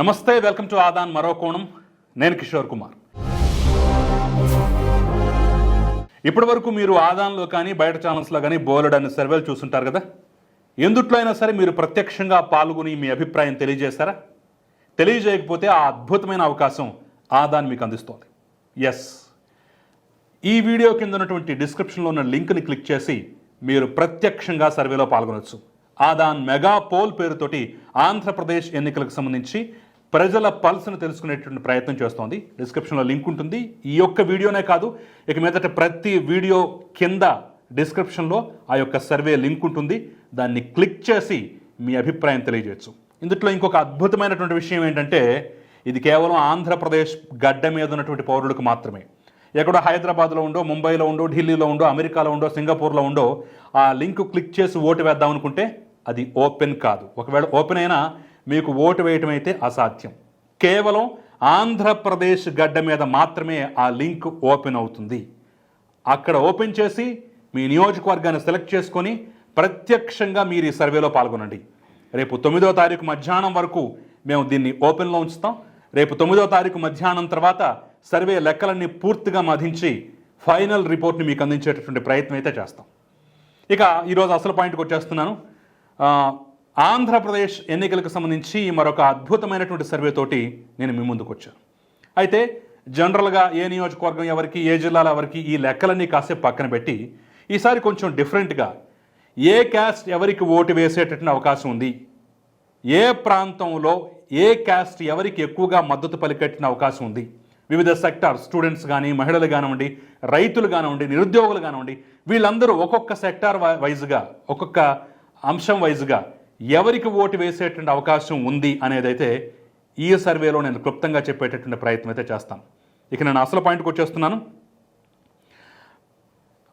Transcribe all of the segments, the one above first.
నమస్తే welcome to Aadan మరో కోణం. నేను కిషోర్ కుమార్. ఇప్పటి వరకు మీరు ఆదాన్లో కానీ బయట ఛానల్స్లో కానీ బోలెడ్ అనే సర్వేలు చూస్తుంటారు కదా? ఎందుట్లో అయినా సరే మీరు ప్రత్యక్షంగా పాల్గొని మీ అభిప్రాయం తెలియజేశారా తెలియజేయకపోతే ఆ అద్భుతమైన అవకాశం ఆదాన్ మీకు అందిస్తోంది. ఎస్ ఈ వీడియో కింద ఉన్నటువంటి డిస్క్రిప్షన్లో ఉన్న లింక్ని క్లిక్ చేసి మీరు ప్రత్యక్షంగా సర్వేలో పాల్గొనవచ్చు ఆదాన్ మెగా పోల్ పేరుతోటి ఆంధ్రప్రదేశ్ ఎన్నికలకు సంబంధించి ప్రజల పల్స్ను తెలుసుకునేటువంటి ప్రయత్నం చేస్తోంది. డిస్క్రిప్షన్లో లింక్ ఉంటుంది. ఈ యొక్క వీడియోనే కాదు ఇక మీదట ప్రతి వీడియో కింద డిస్క్రిప్షన్లో ఆ యొక్క సర్వే లింక్ ఉంటుంది. దాన్ని క్లిక్ చేసి మీ అభిప్రాయం తెలియజేయచ్చు. ఇందులో ఇంకొక అద్భుతమైనటువంటి విషయం ఏంటంటే ఇది కేవలం ఆంధ్రప్రదేశ్ గడ్డ మీద ఉన్నటువంటి పౌరులకు మాత్రమే. ఎక్కడో హైదరాబాద్లో ఉండో ముంబైలో ఉండో ఢిల్లీలో ఉండో అమెరికాలో ఉండో సింగపూర్లో ఉండో ఆ లింక్ క్లిక్ చేసి ఓటు వేద్దాం అనుకుంటే అది ఓపెన్ కాదు. ఒకవేళ ఓపెన్ అయినా మీకు ఓటు వేయటం అయితే అసాధ్యం. కేవలం ఆంధ్రప్రదేశ్ గడ్డ మీద మాత్రమే ఆ లింక్ ఓపెన్ అవుతుంది. అక్కడ ఓపెన్ చేసి మీ నియోజకవర్గాన్ని సెలెక్ట్ చేసుకొని ప్రత్యక్షంగా మీరు ఈ సర్వేలో పాల్గొనండి. రేపు తొమ్మిదో తారీఖు మధ్యాహ్నం వరకు మేము దీన్ని ఓపెన్లో ఉంచుతాం. రేపు తొమ్మిదో తారీఖు మధ్యాహ్నం తర్వాత సర్వే లెక్కలన్నీ పూర్తిగా మధించి ఫైనల్ రిపోర్ట్ని మీకు అందించేటటువంటి ప్రయత్నం అయితే చేస్తాం. ఇక ఈరోజు అసలు పాయింట్కి వచ్చేస్తున్నాను. ఆంధ్రప్రదేశ్ ఎన్నికలకు సంబంధించి మరొక అద్భుతమైనటువంటి సర్వేతోటి నేను మీ ముందుకు వచ్చాను అయితే జనరల్గా ఏ నియోజకవర్గం ఎవరికి ఏ జిల్లాల ఎవరికి ఈ లెక్కలన్నీ కాసేపు పక్కన పెట్టి ఈసారి కొంచెం డిఫరెంట్గా ఏ క్యాస్ట్ ఎవరికి ఓటు వేసేటటువంటి అవకాశం ఉంది ఏ ప్రాంతంలో ఏ క్యాస్ట్ ఎవరికి ఎక్కువగా మద్దతు పలికెట్టిన అవకాశం ఉంది వివిధ సెక్టార్ స్టూడెంట్స్ కానీ మహిళలు కానివ్వండి రైతులు కానివ్వండి నిరుద్యోగులు కానివ్వండి వీళ్ళందరూ ఒక్కొక్క సెక్టార్ వైజ్గా ఒక్కొక్క అంశం వైజ్గా ఎవరికి ఓటు వేసేటువంటి అవకాశం ఉంది అనేదైతే ఈ సర్వేలో నేను క్లుప్తంగా చెప్పేటటువంటి ప్రయత్నం అయితే చేస్తాను. ఇక నేను అసలు పాయింట్కి వచ్చేస్తున్నాను.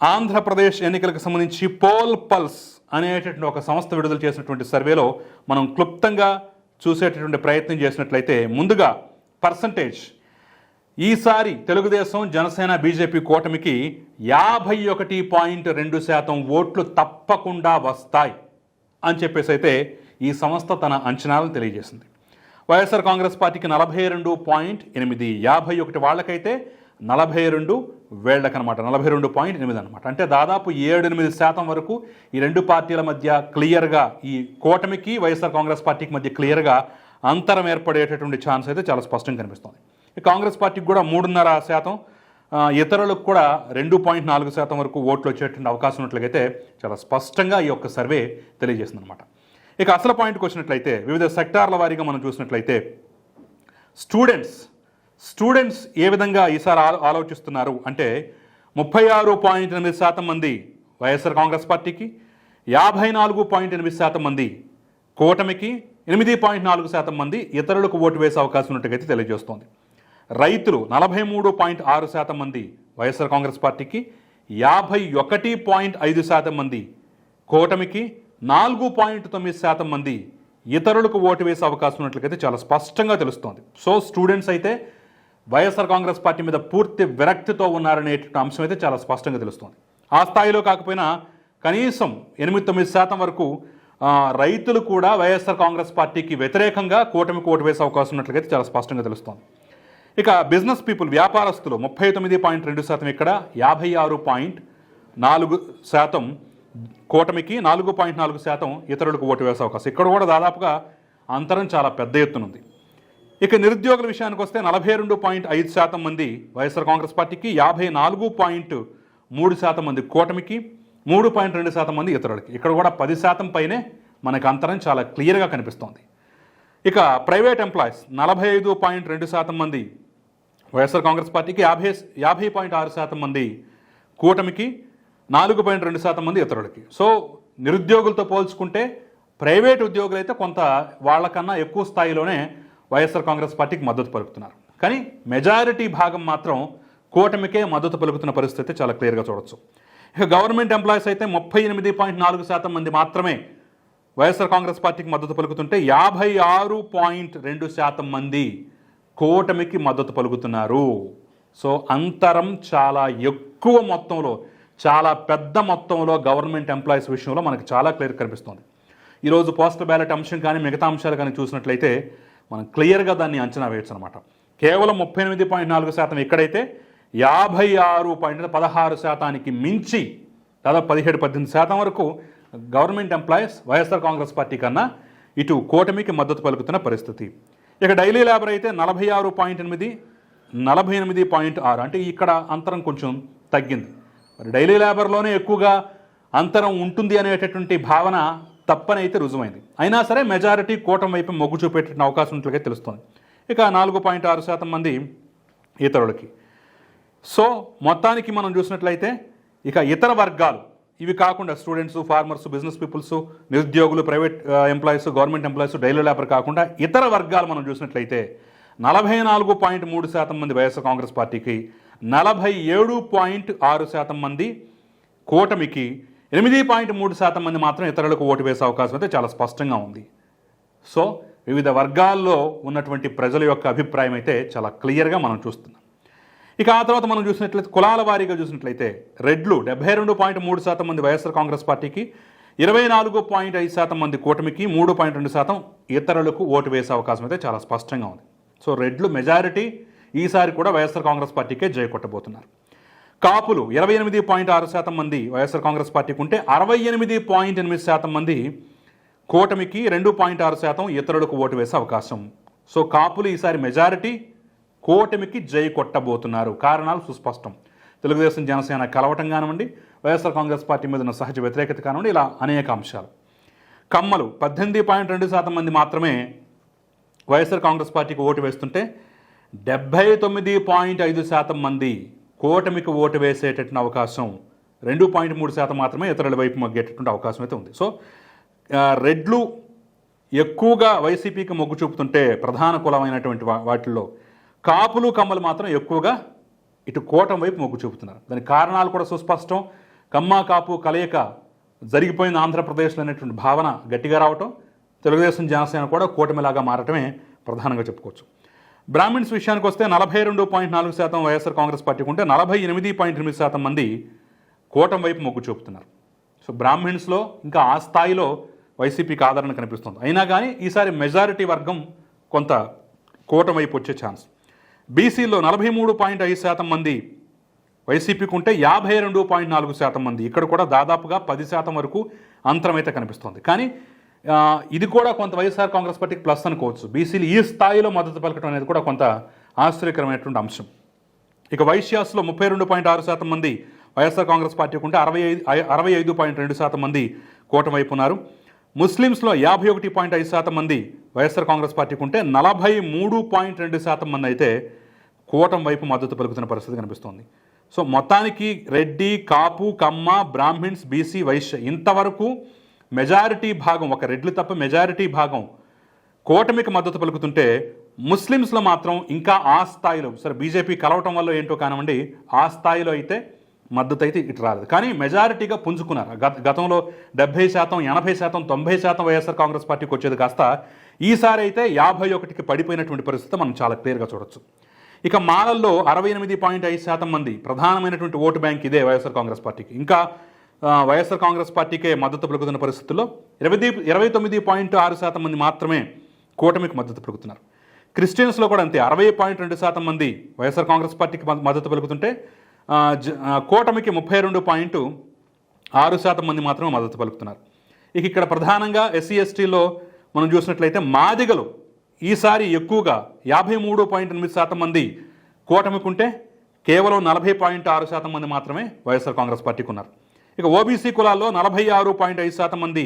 ఆంధ్రప్రదేశ్ ఎన్నికలకు సంబంధించి పోల్ పల్స్ అనేటటువంటి ఒక సంస్థ విడుదల చేసినటువంటి సర్వేలో మనం క్లుప్తంగా చూసేటటువంటి ప్రయత్నం చేసినట్లయితే ముందుగా పర్సంటేజ్. ఈసారి తెలుగుదేశం జనసేన బీజేపీ కూటమికి యాభై ఒకటి పాయింట్ రెండు శాతం ఓట్లు తప్పకుండా వస్తాయి. అని చెప్పేసి అయితే ఈ సంస్థ తన అంచనాలను తెలియజేసింది. వైఎస్ఆర్ కాంగ్రెస్ పార్టీకి నలభై రెండు పాయింట్ ఎనిమిది యాభై ఒకటి వాళ్ళకైతే నలభై రెండు వేళ్ళకనమాట నలభై రెండు పాయింట్ ఎనిమిది అనమాట అంటే దాదాపు ఏడు ఎనిమిది శాతం వరకు ఈ రెండు పార్టీల మధ్య క్లియర్గా ఈ కూటమికి వైఎస్ఆర్ కాంగ్రెస్ పార్టీకి మధ్య క్లియర్గా అంతరం ఏర్పడేటటువంటి ఛాన్స్ అయితే చాలా స్పష్టంగా కనిపిస్తుంది. ఈ కాంగ్రెస్ పార్టీకి కూడా మూడున్నర శాతం ఇతరులకు కూడా రెండు పాయింట్ నాలుగు శాతం వరకు ఓట్లు వచ్చేటువంటి అవకాశం ఉన్నట్లయితే చాలా స్పష్టంగా ఈ యొక్క సర్వే తెలియజేస్తుంది అనమాట ఇక అసలు పాయింట్కి వచ్చినట్లయితే వివిధ సెక్టార్ల వారీగా మనం చూసినట్లయితే స్టూడెంట్స్ స్టూడెంట్స్ ఏ విధంగా ఈసారి ఆలో- ఆలోచిస్తున్నారు అంటే ముప్పై ఆరు పాయింట్ ఎనిమిది శాతం మంది వైఎస్ఆర్ కాంగ్రెస్ పార్టీకి యాభై నాలుగు పాయింట్ ఎనిమిది శాతం మంది కూటమికి ఎనిమిది పాయింట్ నాలుగు శాతం మంది ఇతరులకు ఓటు వేసే అవకాశం ఉన్నట్టుగా తెలియజేస్తోంది. రైతులు నలభై మూడు పాయింట్ ఆరు శాతం మంది వైఎస్ఆర్ కాంగ్రెస్ పార్టీకి యాభై ఒకటి పాయింట్ ఐదు శాతం మంది కూటమికి నాలుగు పాయింట్ తొమ్మిది శాతం మంది ఇతరులకు ఓటు వేసే అవకాశం ఉన్నట్లయితే చాలా స్పష్టంగా తెలుస్తోంది. సో స్టూడెంట్స్ అయితే వైఎస్ఆర్ కాంగ్రెస్ పార్టీ మీద పూర్తి విరక్తితో ఉన్నారనేటువంటి అంశం అయితే చాలా స్పష్టంగా తెలుస్తోంది. ఆ స్థాయిలో కాకపోయినా కనీసం ఎనిమిది తొమ్మిది శాతం వరకు రైతులు కూడా వైఎస్ఆర్ కాంగ్రెస్ పార్టీకి వ్యతిరేకంగా కూటమికి ఓటు వేసే అవకాశం ఉన్నట్లయితే చాలా స్పష్టంగా తెలుస్తోంది. ఇక బిజినెస్ పీపుల్ వ్యాపారస్తులు ముప్పై తొమ్మిది పాయింట్ రెండు శాతం ఇక్కడ యాభై ఆరు పాయింట్ నాలుగు శాతం కూటమికి నాలుగు పాయింట్ నాలుగు శాతం ఇతరులకు ఓటు వేసే అవకాశం. ఇక్కడ కూడా దాదాపుగా అంతరం చాలా పెద్ద ఎత్తున ఉంది. ఇక నిరుద్యోగుల విషయానికి వస్తే నలభై రెండు పాయింట్ ఐదు శాతం మంది వైఎస్ఆర్ కాంగ్రెస్ పార్టీకి యాభై నాలుగు పాయింట్ మూడు శాతం మంది కూటమికి మూడు పాయింట్ రెండు శాతం మంది ఇతరులకి. ఇక్కడ కూడా పది శాతం పైనే మనకు అంతరం చాలా క్లియర్గా కనిపిస్తోంది. ఇక ప్రైవేట్ ఎంప్లాయీస్ నలభై ఐదు పాయింట్ రెండు శాతం మంది వైఎస్ఆర్ కాంగ్రెస్ పార్టీకి యాభై యాభై పాయింట్ ఆరు శాతం మంది కూటమికి నాలుగు పాయింట్ రెండు శాతం మంది ఇతరులకి. సో నిరుద్యోగులతో పోల్చుకుంటే ప్రైవేట్ ఉద్యోగులు అయితే కొంత వాళ్ళకన్నా ఎక్కువ స్థాయిలోనే వైఎస్ఆర్ కాంగ్రెస్ పార్టీకి మద్దతు పలుకుతున్నారు. కానీ మెజారిటీ భాగం మాత్రం కూటమికే మద్దతు పలుకుతున్న పరిస్థితి చాలా క్లియర్గా చూడొచ్చు. ఇక గవర్నమెంట్ ఎంప్లాయీస్ అయితే ముప్పై ఎనిమిది పాయింట్ నాలుగు శాతం మంది మాత్రమే వైఎస్ఆర్ కాంగ్రెస్ పార్టీకి మద్దతు పలుకుతుంటే యాభై ఆరు పాయింట్ రెండు శాతం మంది కూటమికి మద్దతు పలుకుతున్నారు. సో అంతరం చాలా ఎక్కువ మొత్తంలో చాలా పెద్ద మొత్తంలో గవర్నమెంట్ ఎంప్లాయీస్ విషయంలో మనకు చాలా క్లియర్ కనిపిస్తుంది. ఈరోజు పోస్టల్ బ్యాలెట్ అంశం కానీ మిగతా అంశాలు కానీ చూసినట్లయితే మనం క్లియర్గా దాన్ని అంచనా వేయచ్చు అనమాట కేవలం ముప్పై ఎనిమిది పాయింట్ నాలుగు శాతం ఎక్కడైతే యాభై ఆరు పాయింట్ పదహారు శాతానికి మించి దాదాపు పదిహేడు పద్దెనిమిది శాతం వరకు government employees YSR Congress party కన్నా ఇటు కూటమికి మద్దతు పలుకుతున్న పరిస్థితి. ఇక డైలీ లేబర్ అయితే నలభై ఆరు పాయింట్ ఎనిమిది నలభై ఎనిమిది పాయింట్ ఆరు. అంటే ఇక్కడ అంతరం కొంచెం తగ్గింది. మరి డైలీ లేబర్లోనే ఎక్కువగా అంతరం ఉంటుంది అనేటటువంటి భావన తప్పనైతే రుజువైంది. అయినా సరే మెజారిటీ కూటమి వైపు మొగ్గు చూపేటటువంటి అవకాశం ఉన్నట్లుగా తెలుస్తుంది. ఇక నాలుగు పాయింట్ ఆరు శాతం మంది ఇతరులకి. సో మొత్తానికి మనం చూసినట్లయితే ఇక ఇతర వర్గాలు ఇవి కాకుండా స్టూడెంట్స్ ఫార్మర్స్ బిజినెస్ పీపుల్స్ నిరుద్యోగులు private employees government employees daily labour కాకుండా ఇతర వర్గాలు మనం చూసినట్లయితే నలభై నాలుగు పాయింట్ మూడు శాతం మంది వైఎస్ఆర్ కాంగ్రెస్ పార్టీకి నలభై ఏడు పాయింట్ ఆరు శాతం మంది కూటమికి ఎనిమిది పాయింట్ మూడు శాతం మంది మాత్రం ఇతరులకు ఓటు వేసే అవకాశం అయితే చాలా స్పష్టంగా ఉంది. సో వివిధ వర్గాల్లో ఉన్నటువంటి ప్రజల యొక్క అభిప్రాయం అయితే చాలా క్లియర్గా మనం చూస్తున్నాం. ఇక ఆ తర్వాత మనం చూసినట్లయితే కులాల వారీగా చూసినట్లయితే రెడ్లు డెబ్బై రెండు పాయింట్ మూడు శాతం మంది వైఎస్ఆర్ కాంగ్రెస్ పార్టీకి ఇరవై నాలుగు పాయింట్ ఐదు శాతం మంది కూటమికి మూడు పాయింట్ రెండు శాతం ఇతరులకు ఓటు వేసే అవకాశం అయితే చాలా స్పష్టంగా ఉంది. సో రెడ్లు మెజారిటీ ఈసారి కూడా వైఎస్ఆర్ కాంగ్రెస్ పార్టీకే జయకొట్టబోతున్నారు కాపులు ఇరవై ఎనిమిది పాయింట్ ఆరు శాతం మంది వైఎస్ఆర్ కాంగ్రెస్ పార్టీకి ఉంటే అరవై ఎనిమిది పాయింట్ ఎనిమిది శాతం మంది కూటమికి రెండు పాయింట్ ఆరు శాతం ఇతరులకు ఓటు వేసే అవకాశం. సో కాపులు ఈసారి మెజారిటీ కూటమికి జై కొట్టబోతున్నారు. కారణాలు సుస్పష్టం. తెలుగుదేశం జనసేన కలవటం కానివ్వండి వైఎస్ఆర్ కాంగ్రెస్ పార్టీ మీద ఉన్న సహజ వ్యతిరేకత కానివ్వండి ఇలా అనేక అంశాలు. కమ్మలు పద్దెనిమిది పాయింట్ రెండు శాతం మంది మాత్రమే వైఎస్ఆర్ కాంగ్రెస్ పార్టీకి ఓటు వేస్తుంటే డెబ్బై తొమ్మిది పాయింట్ ఐదు శాతం మంది కూటమికి ఓటు వేసేటటువంటి అవకాశం రెండు పాయింట్ మూడు శాతం మాత్రమే ఇతరుల వైపు మగ్గేటటువంటి అవకాశం అయితే ఉంది. సో రెడ్లు ఎక్కువగా వైసీపీకి మొగ్గు చూపుతుంటే ప్రధాన కులమైనటువంటి వాటిల్లో కాపులు కమ్మలు మాత్రం ఎక్కువగా ఇటు కోటం వైపు మొగ్గు చూపుతున్నారు. దానికి కారణాలు కూడా సుస్పష్టం. కమ్మ కాపు కలయిక జరిగిపోయిన ఆంధ్రప్రదేశ్లో అనేటువంటి భావన గట్టిగా రావటం. తెలుగుదేశం జనసేన కూడా కూటమిలాగా మారటమే ప్రధానంగా చెప్పుకోవచ్చు. బ్రాహ్మిన్స్ విషయానికి వస్తే నలభై రెండు పాయింట్ నాలుగు శాతం వైఎస్ఆర్ కాంగ్రెస్ పార్టీకి ఉంటే నలభై ఎనిమిది పాయింట్ ఎనిమిది శాతం మంది కూటం వైపు మొగ్గు చూపుతున్నారు. సో బ్రాహ్మిన్స్లో ఇంకా ఆ స్థాయిలో వైసీపీకి ఆదరణ కనిపిస్తుంది. అయినా కానీ ఈసారి మెజారిటీ వర్గం కొంత కూటమి వైపు వచ్చే ఛాన్స్. బీసీలో నలభై మూడు పాయింట్ ఐదు శాతం మంది వైసీపీకి ఉంటే యాభై రెండు పాయింట్ నాలుగు శాతం మంది. ఇక్కడ కూడా దాదాపుగా పది శాతం వరకు అంతరం అయితే కనిపిస్తుంది. కానీ ఇది కూడా కొంత వైఎస్ఆర్ కాంగ్రెస్ పార్టీకి ప్లస్ అనుకోవచ్చు. బీసీలు ఈ స్థాయిలో మద్దతు పలకడం అనేది కూడా కొంత ఆశ్చర్యకరమైనటువంటి అంశం. ఇక వైశ్యాస్లో ముప్పై రెండు పాయింట్ ఆరు శాతం మంది వైఎస్ఆర్ కాంగ్రెస్ పార్టీకి ఉంటే అరవై ఐదు అరవై ఐదు పాయింట్ రెండు శాతం మంది కూటమి వైపు ఉన్నారు. ముస్లిమ్స్లో యాభై ఒకటి పాయింట్ ఐదు శాతం మంది వైఎస్ఆర్ కాంగ్రెస్ పార్టీకి ఉంటే నలభై మూడు పాయింట్ రెండు శాతం మంది అయితే కూటం వైపు మద్దతు పలుకుతున్న పరిస్థితి కనిపిస్తోంది. సో మొత్తానికి రెడ్డి కాపు కమ్మ బ్రాహ్మిన్స్ బీసీ వైశ్య ఇంతవరకు మెజారిటీ భాగం ఒక రెడ్లు తప్ప మెజారిటీ భాగం కూటమికి మద్దతు పలుకుతుంటే ముస్లిమ్స్లో మాత్రం ఇంకా ఆ స్థాయిలో సరే బీజేపీ కలవటం వల్ల ఏంటో కానివ్వండి ఆ స్థాయిలో అయితే మద్దతు అయితే ఇటు రాలేదు. కానీ మెజారిటీగా పుంజుకున్నారు. గత గతంలో డెబ్బై శాతం ఎనభై శాతం తొంభై శాతం వైఎస్ఆర్ కాంగ్రెస్ పార్టీకి వచ్చేది కాస్త ఈసారి అయితే యాభై ఒకటికి పడిపోయినటువంటి పరిస్థితి మనం చాలా క్లియర్గా చూడొచ్చు. ఇక మాలల్లో అరవై ఎనిమిది పాయింట్ ఐదు శాతం మంది ప్రధానమైనటువంటి ఓటు బ్యాంక్ ఇదే వైఎస్ఆర్ కాంగ్రెస్ పార్టీకి. ఇంకా వైఎస్ఆర్ కాంగ్రెస్ పార్టీకే మద్దతు పలుకుతున్న పరిస్థితుల్లో ఇరవై ఇరవై తొమ్మిది పాయింట్ ఆరు శాతం మంది మాత్రమే కూటమికి మద్దతు పలుకుతున్నారు. క్రిస్టియన్స్లో కూడా అంతే అరవై పాయింట్ రెండు శాతం మంది వైఎస్ఆర్ కాంగ్రెస్ పార్టీకి మద్దతు పలుకుతుంటే కూటమికి ముప్పై రెండు పాయింట్ ఆరు శాతం మంది మాత్రమే మద్దతు పలుకుతున్నారు. ఇక ఇక్కడ ప్రధానంగా ఎస్సీ ఎస్టీలో మనం చూసినట్లయితే మాదిగలు ఈసారి ఎక్కువగా యాభై మూడు పాయింట్ ఎనిమిది శాతం మంది కూటమికుంటే కేవలం నలభై పాయింట్ ఆరు శాతం మంది మాత్రమే వైఎస్ఆర్ కాంగ్రెస్ పార్టీకి ఉన్నారు ఇక ఓబీసీ కులాల్లో నలభై ఆరు పాయింట్ ఐదు శాతం మంది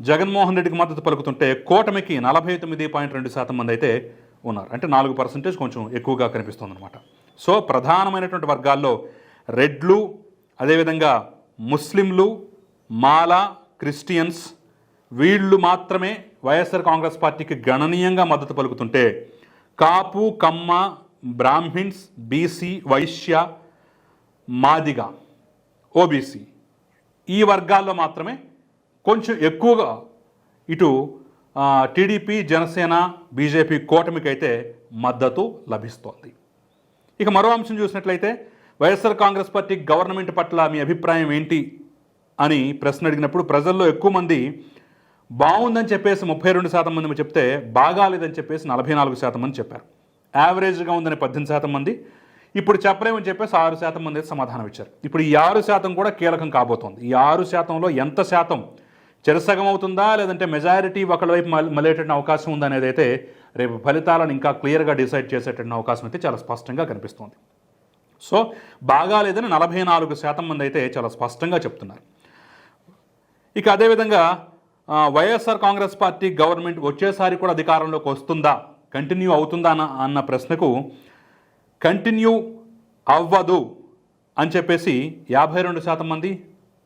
జగన్మోహన్ రెడ్డికి మద్దతు పలుకుతుంటే కూటమికి నలభై తొమ్మిది పాయింట్ రెండు శాతం మంది అయితే ఉన్నారు. అంటే నాలుగు పర్సెంటేజ్ కొంచెం ఎక్కువగా కనిపిస్తుంది అనమాట సో ప్రధానమైనటువంటి వర్గాల్లో రెడ్లు అదేవిధంగా ముస్లింలు మాల క్రిస్టియన్స్ వీళ్ళు మాత్రమే వైఎస్ఆర్ కాంగ్రెస్ పార్టీకి గణనీయంగా మద్దతు పలుకుతుంటే Kapu Kamma Brahmins BC Vaishya Madiga OBC ఈ వర్గాల్లో మాత్రమే కొంచెం ఎక్కువగా ఇటు టీడీపీ జనసేన బీజేపీ కూటమికి అయితే మద్దతు లభిస్తోంది. ఇక మరో అంశం చూసినట్లయితే వైఎస్ఆర్ కాంగ్రెస్ పార్టీ గవర్నమెంట్ పట్ల మీ అభిప్రాయం ఏంటి అని ప్రశ్న అడిగినప్పుడు ప్రజల్లో ఎక్కువ మంది బాగుందని చెప్పేసి ముప్పై రెండు శాతం మంది చెప్తే బాగాలేదని చెప్పేసి నలభై నాలుగు శాతం మంది చెప్పారు. యావరేజ్గా ఉందని పద్దెనిమిది శాతం మంది ఇప్పుడు చెప్పలేమని చెప్పేసి ఆరు శాతం మంది సమాధానం ఇచ్చారు. ఇప్పుడు ఈ ఆరు శాతం కూడా కీలకం కాబోతోంది. ఈ ఆరు శాతంలో ఎంత శాతం చెరసగం అవుతుందా లేదంటే మెజారిటీ ఒకళ్ళ వైపు మల్- మళ్ళేటటువంటి అవకాశం ఉందా అనేది అయితే రేపు ఫలితాలను ఇంకా క్లియర్గా డిసైడ్ చేసేటువంటి అవకాశం అయితే చాలా స్పష్టంగా కనిపిస్తోంది. సో బాగాలేదని నలభై నాలుగు శాతం మంది అయితే చాలా స్పష్టంగా చెప్తున్నారు. ఇక అదేవిధంగా వైఎస్ఆర్ కాంగ్రెస్ పార్టీ గవర్నమెంట్ వచ్చేసారి కూడా అధికారంలోకి వస్తుందా? కంటిన్యూ అవుతుందా అన్న అన్న ప్రశ్నకు కంటిన్యూ అవ్వదు అని చెప్పేసి యాభై రెండు శాతం మంది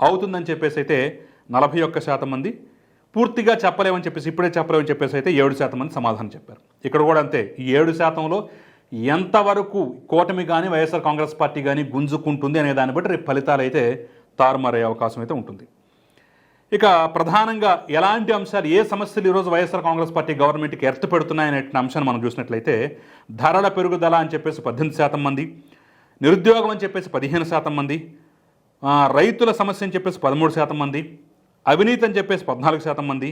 అవుతుందని చెప్పేసి అయితే నలభై ఒక్క శాతం మంది పూర్తిగా చెప్పలేమని చెప్పేసి ఇప్పుడే చెప్పలేమని చెప్పేసి అయితే ఏడు శాతం మంది సమాధానం చెప్పారు. ఇక్కడ కూడా అంతే ఈ ఏడు శాతంలో ఎంతవరకు కూటమి కానీ వైఎస్ఆర్ కాంగ్రెస్ పార్టీ కానీ గుంజుకుంటుంది అనే దాన్ని బట్టి రేపు ఫలితాలు అయితే తారుమారయ్యే అవకాశం అయితే ఉంటుంది. ఇక ప్రధానంగా ఎలాంటి అంశాలు ఏ సమస్యలు ఈరోజు వైఎస్ఆర్ కాంగ్రెస్ పార్టీ గవర్నమెంట్కి ఎర్త్ పెడుతున్నాయనే అంశాన్ని మనం చూసినట్లయితే ధరల పెరుగుదల అని చెప్పేసి పద్దెనిమిది శాతం మంది నిరుద్యోగం అని చెప్పేసి పదిహేను శాతం మంది రైతుల సమస్య అని చెప్పేసి పదమూడు శాతం మంది అవినీతి అని చెప్పేసి పద్నాలుగు శాతం మంది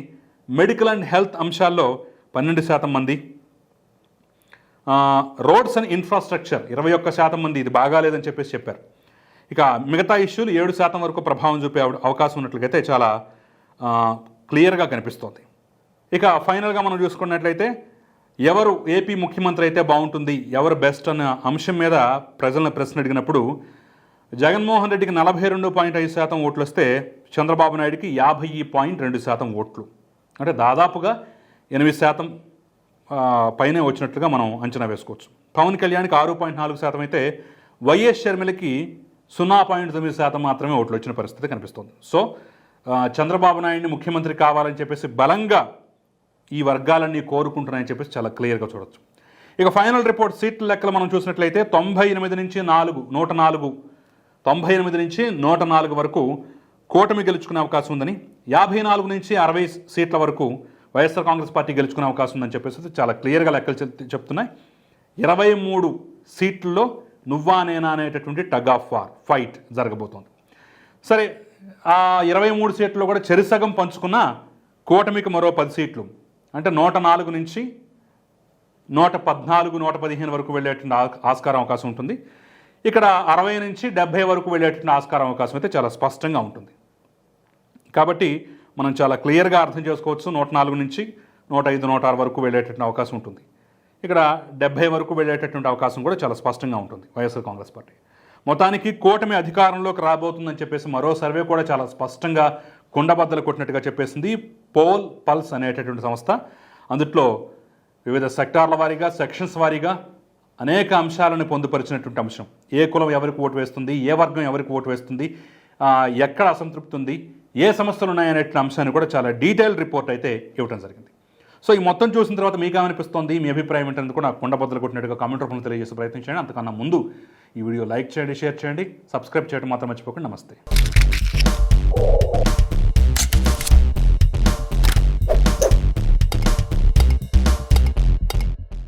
మెడికల్ అండ్ హెల్త్ అంశాల్లో పన్నెండు శాతం మంది. రోడ్స్ అండ్ ఇన్ఫ్రాస్ట్రక్చర్ ఇరవై ఒక్క శాతం మంది ఇది బాగాలేదని చెప్పేసి చెప్పారు. ఇక మిగతా ఇష్యూలు ఏడు శాతం వరకు ప్రభావం చూపే అవకాశం ఉన్నట్లయితే చాలా క్లియర్గా కనిపిస్తోంది. ఇక ఫైనల్గా మనం చూసుకున్నట్లయితే ఎవరు ఏపీ ముఖ్యమంత్రి అయితే బాగుంటుంది ఎవరు బెస్ట్ అన్న అంశం మీద ప్రజలను ప్రశ్న అడిగినప్పుడు జగన్మోహన్ రెడ్డికి నలభై రెండు పాయింట్ ఐదు శాతం ఓట్లు వస్తే చంద్రబాబు నాయుడికి యాభై పాయింట్ రెండు శాతం ఓట్లు. అంటే దాదాపుగా ఎనిమిది శాతం పైనే వచ్చినట్లుగా మనం అంచనా వేసుకోవచ్చు. పవన్ కళ్యాణ్కి ఆరు పాయింట్ నాలుగు శాతం అయితే వైఎస్ షర్మిలకి సున్నా పాయింట్ తొమ్మిది శాతం మాత్రమే ఓట్లు వచ్చిన పరిస్థితి కనిపిస్తుంది. సో చంద్రబాబు నాయుడిని ముఖ్యమంత్రి కావాలని చెప్పేసి బలంగా ఈ వర్గాలన్నీ కోరుకుంటున్నాయని చెప్పేసి చాలా క్లియర్గా చూడొచ్చు. ఇక ఫైనల్ రిపోర్ట్ సీట్ల లెక్కలు మనం చూసినట్లయితే తొంభై ఎనిమిది నుంచి నాలుగు నూట నాలుగు తొంభై ఎనిమిది నుంచి నూట నాలుగు వరకు కూటమి గెలుచుకునే అవకాశం ఉందని యాభై నాలుగు నుంచి అరవై సీట్ల వరకు వైఎస్ఆర్ కాంగ్రెస్ పార్టీ గెలుచుకునే అవకాశం ఉందని చెప్పేసి చాలా క్లియర్గా లెక్కలు చెప్తున్నాయి. ఇరవై మూడు సీట్లలో నువ్వా నేనా అనేటటువంటి టగ్ ఆఫ్ వార్ ఫైట్ జరగబోతోంది. సరే ఆ ఇరవై మూడు సీట్లు కూడా చెరిసగం పంచుకున్న కూటమికి మరో పది సీట్లు. అంటే నూట నాలుగు నుంచి నూట పద్నాలుగు నూట పదిహేను వరకు వెళ్ళేటువంటి ఆస్కారం అవకాశం ఉంటుంది. ఇక్కడ అరవై నుంచి డెబ్బై వరకు వెళ్ళేటువంటి ఆస్కారం అవకాశం అయితే చాలా స్పష్టంగా ఉంటుంది. కాబట్టి మనం చాలా క్లియర్గా అర్థం చేసుకోవచ్చు. నూట నాలుగు నుంచి నూట ఐదు నూట ఆరు వరకు వెళ్ళేటటువంటి అవకాశం ఉంటుంది. ఇక్కడ డెబ్బై వరకు వెళ్ళేటటువంటి అవకాశం కూడా చాలా స్పష్టంగా ఉంటుంది వైఎస్ఆర్ కాంగ్రెస్ పార్టీ. మొత్తానికి కూటమి అధికారంలోకి రాబోతుందని చెప్పేసి మరో సర్వే కూడా చాలా స్పష్టంగా కుండబద్దలు కొట్టినట్టుగా చెప్పేసింది పోల్ పల్స్ అనేటటువంటి సంస్థ. అందుట్లో వివిధ సెక్టార్ల వారీగా సెక్షన్స్ వారీగా అనేక అంశాలను పొందుపరిచినటువంటి అంశం. ఏ కులం ఎవరికి ఓటు వేస్తుంది ఏ వర్గం ఎవరికి ఓటు వేస్తుంది ఎక్కడ అసంతృప్తి ఉంది ఏ సమస్యలు ఉన్నాయనేటువంటి అంశాన్ని కూడా చాలా డీటెయిల్ రిపోర్ట్ అయితే ఇవ్వడం జరిగింది. సో ఈ మొత్తం చూసిన తర్వాత మీకు ఏమనిపిస్తోంది మీ అభిప్రాయం ఏంటనేది కూడా నాకు కుండబద్దలు కొట్టినట్టుగా కామెంట్ రూపంలో తెలియజేసే ప్రయత్నం చేయండి. అంతకన్నా ముందు ఈ వీడియో లైక్ చేయండి షేర్ చేయండి సబ్స్క్రైబ్ చేయడం మాత్రం మర్చిపోకండి. నమస్తే.